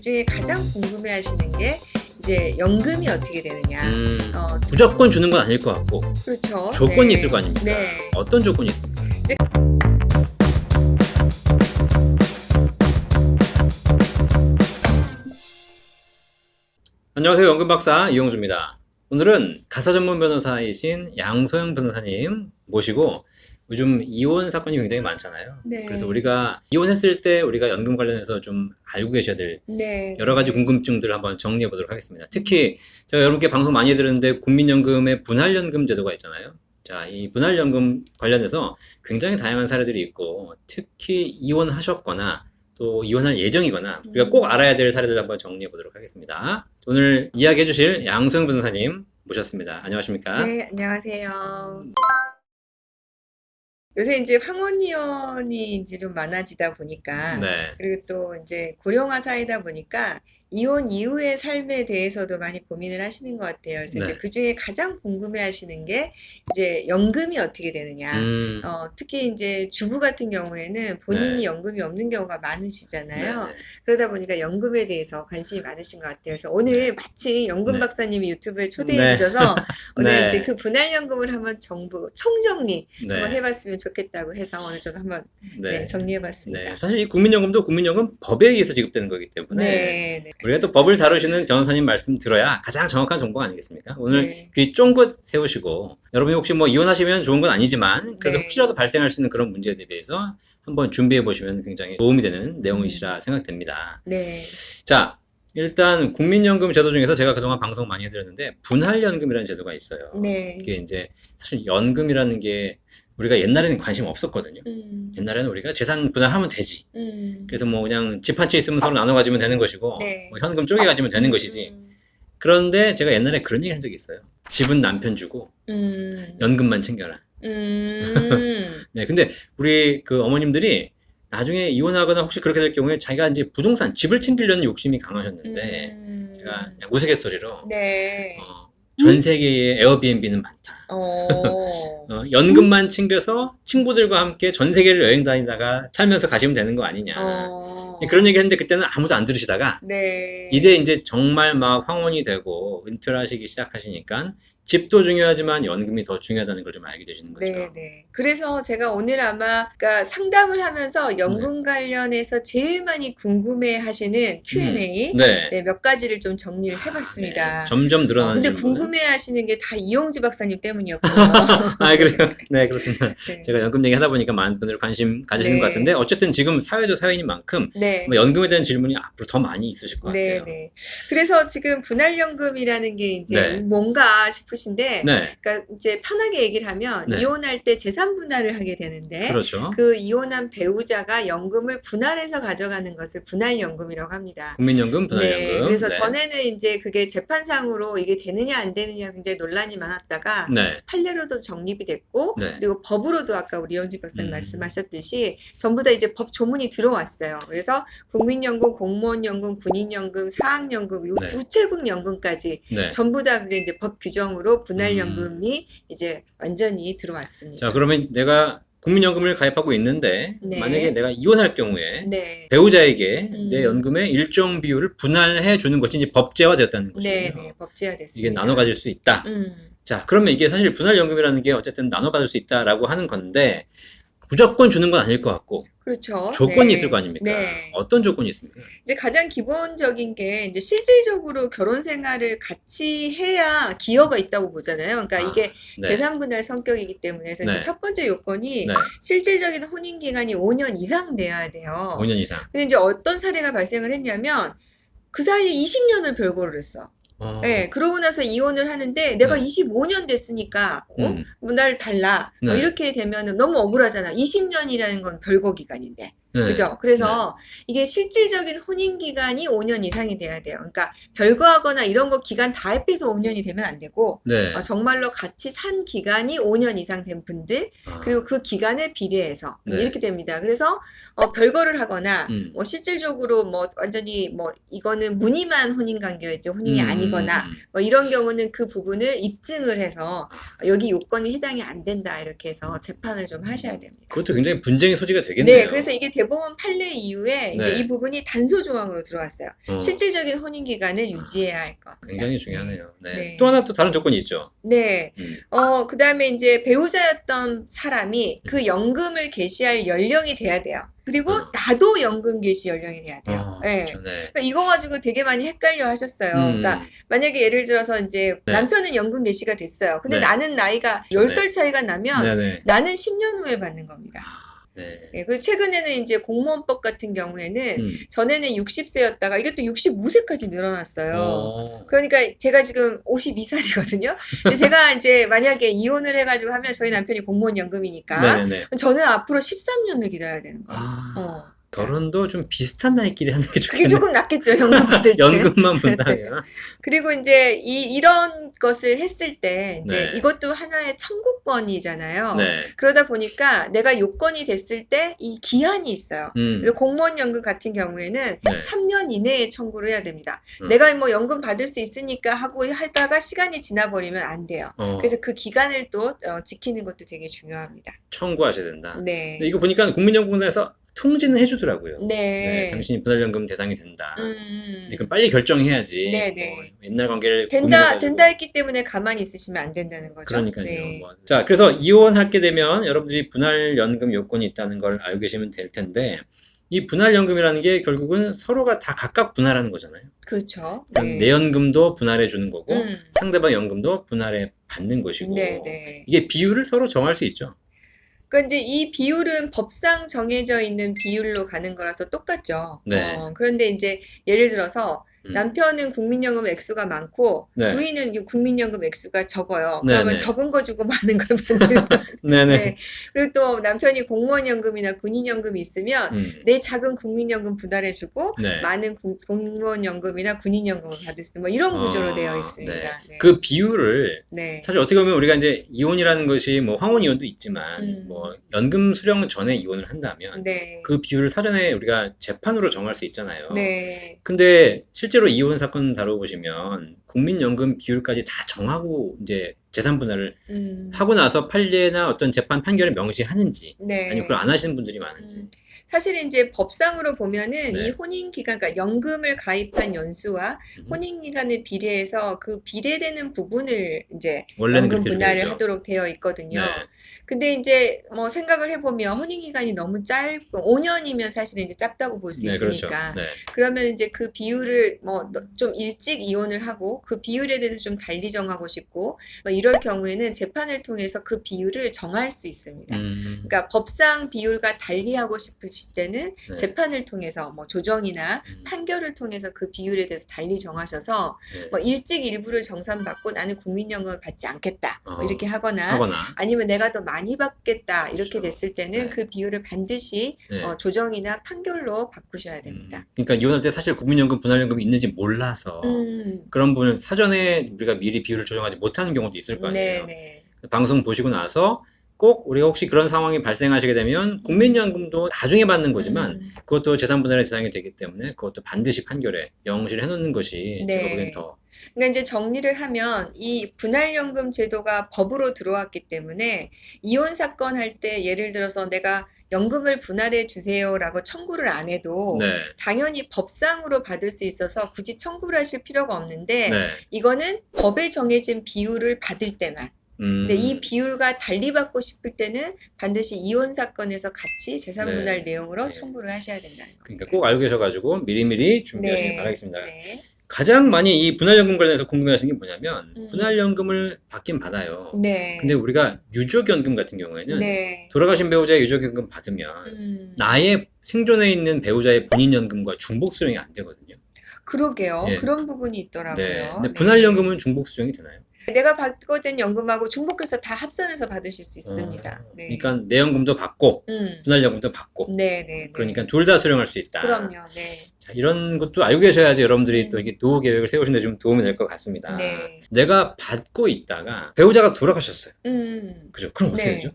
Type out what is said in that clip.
중에 가장 궁금해하시는 게 이제 연금이 어떻게 되느냐. 음, 어, 무조건 주는 건 아닐 것 같고 그렇죠. 조건이 네. 있을 거 아닙니까? 네. 어떤 조건이 있습니까? 안녕하세요. 연금 박사 이용주입니다. 오늘은 가사 전문 변호사이신 양소영 변호사님 모시고 요즘 이혼 사건이 굉장히 많잖아요. 네. 그래서 우리가 이혼했을 때 우리가 연금 관련해서 좀 알고 계셔야 될 네. 여러 가지 궁금증들을 한번 정리해 보도록 하겠습니다. 특히 제가 여러분께 방송 많이 들었는데 국민연금의 분할연금 제도가 있잖아요. 자, 이 분할연금 관련해서 굉장히 다양한 사례들이 있고 특히 이혼하셨거나 또 이혼할 예정이거나 우리가 꼭 알아야 될 사례들을 한번 정리해 보도록 하겠습니다. 오늘 이야기해 주실 양소영 변호사님 모셨습니다. 안녕하십니까? 네, 안녕하세요. 요새 이제 황혼이혼이 이제 좀 많아지다 보니까 네. 그리고 또 이제 고령화 사회다 보니까 이혼 이후의 삶에 대해서도 많이 고민을 하시는 것 같아요. 그래서 이제 네. 그 중에 가장 궁금해 하시는 게 이제 연금이 어떻게 되느냐. 음, 어, 특히 이제 주부 같은 경우에는 본인이 네. 연금이 없는 경우가 많으시잖아요. 네, 네. 그러다 보니까 연금에 대해서 관심이 많으신 것 같아요. 그래서 오늘 마치 연금 네. 박사님이 유튜브에 초대해 네. 주셔서 오늘 네. 이제 그 분할 연금을 한번 정부 총정리 한번 네. 해봤으면 좋겠다고 해서 오늘 좀 한번 네, 네. 정리해봤습니다. 네. 사실 이 국민연금도 국민연금 법에 의해서 지급되는 거기 때문에 네, 네. 우리가 또 법을 다루시는 변호사님 말씀 들어야 가장 정확한 정보 아니겠습니까? 오늘 네. 귀 쫑긋 세우시고 여러분이 혹시 뭐 이혼하시면 좋은 건 아니지만 그래도 네. 혹시라도 발생할 수 있는 그런 문제에 대해서 한번 준비해 보시면 굉장히 도움이 되는 내용이시라 생각됩니다. 네. 자, 일단 국민연금 제도 중에서 제가 그동안 방송 많이 해드렸는데 분할연금이라는 제도가 있어요. 네. 이게 이제 사실 연금이라는 게 우리가 옛날에는 관심 없었거든요. 음, 옛날에는 우리가 재산 분할하면 되지. 음. 그래서 뭐 그냥 집 한 채 있으면 서로 나눠 가지면 되는 것이고 네. 뭐 현금 쪼개 가지면 되는 것이지. 음, 그런데 제가 옛날에 그런 얘기 한 적이 있어요. 집은 남편 주고 음. 연금만 챙겨라. 음. 네, 근데 우리 그 어머님들이 나중에 이혼하거나 혹시 그렇게 될 경우에 자기가 이제 부동산, 집을 챙기려는 욕심이 강하셨는데 음. 제가 그냥 우스갯소리로 네. 어, 전 세계에 에어비앤비는 많다. 어. 어, 연금만 챙겨서 친구들과 함께 전 세계를 여행 다니다가 살면서 가시면 되는 거 아니냐. 어. 그런 얘기 했는데 그때는 아무도 안 들으시다가 네. 이제 이제 정말 막 황혼이 되고 은퇴를 하시기 시작하시니까 집도 중요하지만 연금이 더 중요하다는 걸 좀 알게 되시는 거죠. 네, 네. 그래서 제가 오늘 아마 그러니까 상담을 하면서 연금 관련해서 제일 많이 궁금해 하시는 Q&A 네. 네, 몇 가지를 좀 정리를 해 봤습니다. 네. 점점 어, 늘어나는 근데 질문. 궁금해 하시는 게 다 이용지 박사님 때문이었고요. 아 그래요? 네 그렇습니다. 네. 제가 연금 얘기 하다 보니까 많은 분들 관심 가지시는 네. 것 같은데 어쨌든 지금 사회도 사회인 만큼 네. 뭐 연금에 대한 질문이 앞으로 더 많이 있으실 것 네, 같아요. 네. 그래서 지금 분할연금이라는 게 이제 네. 뭔가 싶으신 데, 네, 그러니까 이제 편하게 얘기를 하면 네. 이혼할 때 재산 분할을 하게 되는데, 그렇죠. 그 이혼한 배우자가 연금을 분할해서 가져가는 것을 분할연금이라고 합니다. 국민연금, 분할연금. 네, 그래서 네. 전에는 이제 그게 재판상으로 이게 되느냐 안 되느냐 굉장히 논란이 많았다가 네, 판례로도 정립이 됐고 네. 그리고 법으로도 아까 우리 이영지 박사님 음. 말씀하셨듯이 전부 다 이제 법 조문이 들어왔어요. 그래서 국민연금, 공무원연금, 군인연금, 사학연금, 우- 네. 우체국연금까지 네. 전부 다 그게 이제 법 규정으로 분할연금이 이제 완전히 들어왔습니다. 자 그러면 내가 국민연금을 가입하고 있는데 네. 만약에 내가 이혼할 경우에 네. 배우자에게 음. 내 연금의 일정 비율을 분할해 주는 것이 이제 법제화되었다는 것이죠. 네, 네, 법제화됐습니다. 이게 나눠 가질 수 있다. 음. 자, 그러면 이게 사실 분할연금이라는 게 어쨌든 나눠 받을 수 있다라고 하는 건데 무조건 주는 건 아닐 것 같고 그렇죠. 조건이 네. 있을 거 아닙니까? 네. 어떤 조건이 있습니까? 이제 가장 기본적인 게 이제 실질적으로 결혼 생활을 같이 해야 기여가 있다고 보잖아요. 그러니까 아, 이게 네. 재산 분할 성격이기 때문에 그래서 네. 이제 첫 번째 요건이 네. 실질적인 혼인 기간이 5년 이상 돼야 돼요. 5년 이상. 근데 이제 어떤 사례가 발생을 했냐면 그 사이에 20년을 별거를 했어. 어, 네, 그러고 나서 이혼을 하는데 내가 네. 25년 됐으니까 어? 음, 뭐날 달라. 뭐 네. 이렇게 되면은 너무 억울하잖아. 20년이라는 건 별거 기간인데. 네. 그죠? 그래서 이게 실질적인 혼인 기간이 5년 이상이 돼야 돼요. 그러니까 별거하거나 이런 거 기간 다 합해서 5년이 되면 안 되고 네. 어, 정말로 같이 산 기간이 5년 이상 된 분들 아, 그리고 그 기간에 비례해서 네. 이렇게 됩니다. 그래서 어, 별거를 하거나 음. 뭐 실질적으로 뭐 완전히 뭐 이거는 무늬만 혼인 관계였지 혼인이 음, 아니거나 음, 음. 뭐 이런 경우는 그 부분을 입증을 해서 여기 요건이 해당이 안 된다 이렇게 해서 재판을 좀 하셔야 됩니다. 그것도 굉장히 분쟁의 소지가 되겠네요. 네, 그래서 이게 대법원 판례 이후에 이제 네. 이 부분이 단서 조항으로 들어왔어요. 어, 실질적인 혼인 기간을 유지해야 할 것. 굉장히 중요하네요. 네. 네. 또 하나 또 다른 조건이 있죠. 네. 음. 어, 그 다음에 이제 배우자였던 사람이 그 연금을 개시할 연령이 돼야 돼요. 그리고 어. 나도 연금 개시 연령이 돼야 돼요. 어, 네. 그렇죠. 네. 그러니까 이거 가지고 되게 많이 헷갈려 하셨어요. 음, 그러니까 만약에 예를 들어서 이제 네. 남편은 연금 개시가 됐어요. 근데 네. 나는 나이가 10살 차이가 나면 네 네. 나는 10년 후에 받는 겁니다. 네. 예, 그 최근에는 이제 공무원법 같은 경우에는 음. 전에는 60세였다가 이게 또 65세까지 늘어났어요. 어. 그러니까 제가 지금 52살이거든요. 제가 이제 만약에 이혼을 해가지고 하면 저희 남편이 공무원 연금이니까 네네네. 저는 앞으로 13년을 기다려야 되는 거예요. 아, 어. 결혼도 좀 비슷한 나이끼리 하는 게 그게 좋겠네. 조금 낫겠죠, 연금 받을 때. 연금만 분담이야. 그리고 이제 이, 이런 것을 했을 때 이제 네. 이것도 하나의 청구권이잖아요. 네. 그러다 보니까 내가 요건이 됐을 때 이 기한이 있어요. 음. 그래서 공무원 연금 같은 경우에는 네. 3년 이내에 청구를 해야 됩니다. 음. 내가 뭐 연금 받을 수 있으니까 하고 하다가 시간이 지나버리면 안 돼요. 어, 그래서 그 기간을 또 어, 지키는 것도 되게 중요합니다. 청구하셔야 된다. 네. 근데 이거 보니까 국민연금공단에서 통지는 해주더라고요. 네, 네. 당신이 분할연금 대상이 된다. 음. 근데 그럼 빨리 결정해야지. 네, 네. 뭐 옛날 관계를 된다 고민해가지고. 된다 했기 때문에 가만히 있으시면 안 된다는 거죠. 그러니까요. 네. 뭐. 자, 그래서 이혼하게 되면 여러분들이 분할연금 요건이 있다는 걸 알고 계시면 될 텐데 이 분할연금이라는 게 결국은 서로가 다 각각 분할하는 거잖아요. 그렇죠. 그러니까 내 연금도 분할해 주는 거고 음. 상대방 연금도 분할해 받는 것이고 네, 네. 이게 비율을 서로 정할 수 있죠. 그러니까 이제 이 비율은 법상 정해져 있는 비율로 가는 거라서 똑같죠. 네. 어, 그런데 이제 예를 들어서 음. 남편은 국민연금 액수가 많고 네. 부인은 이 국민연금 액수가 적어요. 네, 그러면 네. 적은 거 주고 많은 걸 받는 네네. 네. 그리고 또 남편이 공무원연금이나 군인연금이 있으면 음. 내 작은 국민연금 분할해주고 네. 많은 구- 공무원연금이나 군인연금을 받을 수 있는 뭐 이런 구조로 아, 되어 있습니다. 네. 네. 그 비율을 네. 사실 어떻게 보면 우리가 이제 이혼이라는 것이 뭐 황혼 이혼도 있지만 음. 뭐 연금 수령 전에 이혼을 한다면 네. 그 비율을 사전에 우리가 재판으로 정할 수 있잖아요. 네. 근데 실제 로 이혼 사건 다뤄보시면 국민연금 비율까지 다 정하고 이제 재산 분할을 음. 하고 나서 판례나 어떤 재판 판결을 명시하는지 네. 아니면 그걸 안 하시는 분들이 많은지. 음. 사실 이제 법상으로 보면은 네. 이 혼인 기간, 그러니까 연금을 가입한 연수와 음. 혼인 기간을 비례해서 그 비례되는 부분을 이제 원래는 연금 그렇게 분할을 되죠. 하도록 되어 있거든요. 네. 근데 이제 뭐 생각을 해보면 혼인 기간이 너무 짧고 5년이면 사실은 이제 짧다고 볼 수 네, 그렇죠. 있으니까 네. 그러면 이제 그 비율을 뭐 좀 일찍 이혼을 하고 그 비율에 대해서 좀 달리 정하고 싶고 뭐 이럴 경우에는 재판을 통해서 그 비율을 정할 수 있습니다. 음, 그러니까 법상 비율과 달리 하고 싶 으실 때는 네. 재판을 통해서 뭐 조정이나 음, 판결을 통해서 그 비율에 대해서 달리 정하셔서 네. 뭐 일찍 일부를 정산받고 나는 국민연금을 받지 않겠다 뭐 어, 이렇게 하거나 하거나 아니면 내가 더 많이 받겠다 이렇게 그렇죠. 됐을 때는 네. 그 비율을 반드시 네. 어, 조정이나 판결로 바꾸셔야 됩니다. 음, 그러니까 이혼할 때 사실 국민연금 분할연금이 있는지 몰라서 음, 그런 부분은 사전에 우리가 미리 비율을 조정하지 못하는 경우도 있을 거 아니에요. 네네. 방송 보시고 나서 꼭 우리가 혹시 그런 상황이 발생하시게 되면 국민연금도 나중에 받는 거지만 음, 그것도 재산 분할의 대상이 되기 때문에 그것도 반드시 판결에 명시를 해놓는 것이 네. 제가 보기엔 더 그러니까 이제 정리를 하면 이 분할연금 제도가 법으로 들어왔기 때문에 이혼 사건 할 때 예를 들어서 내가 연금을 분할해 주세요라고 청구를 안 해도 네. 당연히 법상으로 받을 수 있어서 굳이 청구를 하실 필요가 없는데 네. 이거는 법에 정해진 비율을 받을 때만 음, 근데 이 비율과 달리 받고 싶을 때는 반드시 이혼 사건에서 같이 재산 네. 분할 내용으로 네. 청구를 하셔야 된다는 겁니다. 그러니까 꼭 알고 계셔가지고 미리미리 준비하시길 네. 바라겠습니다. 네. 가장 많이 이 분할연금 관련해서 궁금해하시는 게 뭐냐면 음. 분할연금을 받긴 받아요. 네. 근데 우리가 유족연금 같은 경우에는 네. 돌아가신 배우자의 유족연금 받으면 음, 나의 생존에 있는 배우자의 본인 연금과 중복 수령이 안 되거든요. 그러게요. 예. 그런 부분이 있더라고요. 네. 근데 네. 분할연금은 중복 수령이 되나요? 내가 받고 된 연금하고 중복해서 다 합산해서 받으실 수 있습니다. 어, 네. 그러니까 내 연금도 받고 음. 분할연금도 받고 네, 네, 네. 그러니까 둘 다 수령할 수 있다. 그럼요. 네. 자, 이런 것도 알고 계셔야지 여러분들이 음. 또 이게 노후 계획을 세우시는데 좀 도움이 될 것 같습니다. 네. 내가 받고 있다가 배우자가 돌아가셨어요. 음. 그죠? 그럼 어떻게 네. 되죠?